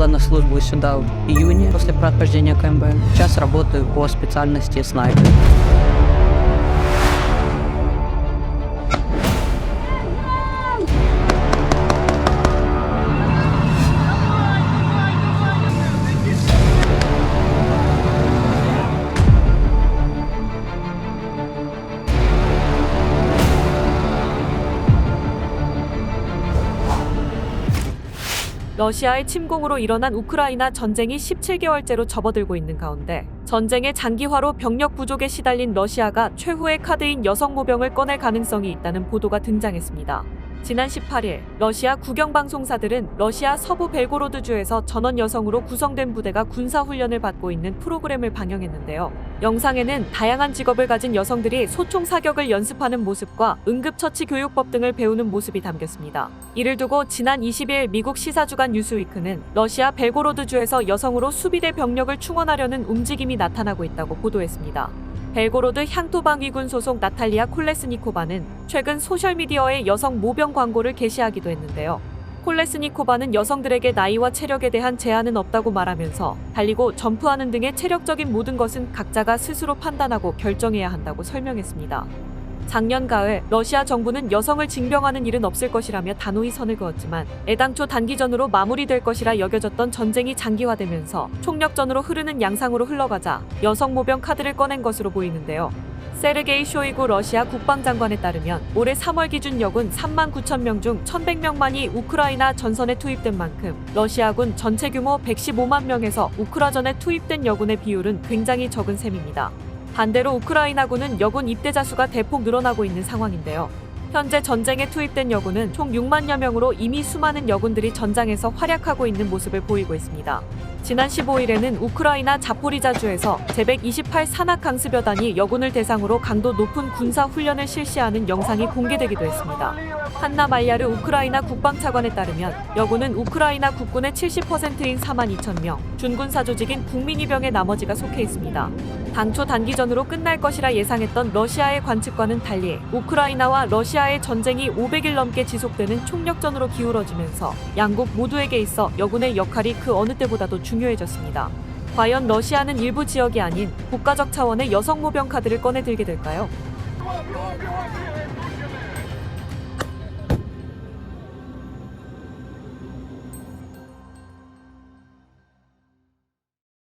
поступила на службу сюда в июне после прохождения КМБ. Сейчас работаю по специальности снайпер. 러시아의 침공으로 일어난 우크라이나 전쟁이 17개월째로 접어들고 있는 가운데 전쟁의 장기화로 병력 부족에 시달린 러시아가 최후의 카드인 여성 모병을 꺼낼 가능성이 있다는 보도가 등장했습니다. 지난 18일 러시아 국영방송사들은 러시아 서부 벨고로드주에서 전원 여성으로 구성된 부대가 군사훈련을 받고 있는 프로그램을 방영했는데요. 영상에는 다양한 직업을 가진 여성들이 소총 사격을 연습하는 모습과 응급처치 교육법 등을 배우는 모습이 담겼습니다. 이를 두고 지난 20일 미국 시사주간 뉴스위크는 러시아 벨고로드주에서 여성으로 수비대 병력을 충원하려는 움직임이 나타나고 있다고 보도했습니다. 벨고로드 향토방위군 소속 나탈리아 콜레스니코바는 최근 소셜미디어에 여성 모병 광고를 게시하기도 했는데요. 콜레스니코바는 여성들에게 나이와 체력에 대한 제한은 없다고 말하면서 달리고 점프하는 등의 체력적인 모든 것은 각자가 스스로 판단하고 결정해야 한다고 설명했습니다. 작년 가을 러시아 정부는 여성을 징병하는 일은 없을 것이라며 단호히 선을 그었지만 애당초 단기전으로 마무리될 것이라 여겨졌던 전쟁이 장기화되면서 총력전으로 흐르는 양상으로 흘러가자 여성 모병 카드를 꺼낸 것으로 보이는데요. 세르게이 쇼이구 러시아 국방장관에 따르면 올해 3월 기준 여군 3만 9천 명 중 1,100명만이 우크라이나 전선에 투입된 만큼 러시아군 전체 규모 115만 명에서 우크라전에 투입된 여군의 비율은 굉장히 적은 셈입니다. 반대로 우크라이나군은 여군 입대자 수가 대폭 늘어나고 있는 상황인데요. 현재 전쟁에 투입된 여군은 총 6만여 명으로 이미 수많은 여군들이 전장에서 활약하고 있는 모습을 보이고 있습니다. 지난 15일에는 우크라이나 자포리자주에서 제128 산악 강습여단이 여군을 대상으로 강도 높은 군사 훈련을 실시하는 영상이 공개되기도 했습니다. 한나 말야르 우크라이나 국방차관에 따르면 여군은 우크라이나 국군의 70%인 4만 2천 명, 준군사 조직인 국민이병의 나머지가 속해 있습니다. 당초 단기전으로 끝날 것이라 예상했던 러시아의 관측과는 달리 우크라이나와 러시아의 전쟁이 500일 넘게 지속되는 총력전으로 기울어지면서 양국 모두에게 있어 여군의 역할이 그 어느 때보다도 중요해졌습니다. 과연 러시아는 일부 지역이 아닌 국가적 차원의 여성 모병 카드를 꺼내 들게 될까요?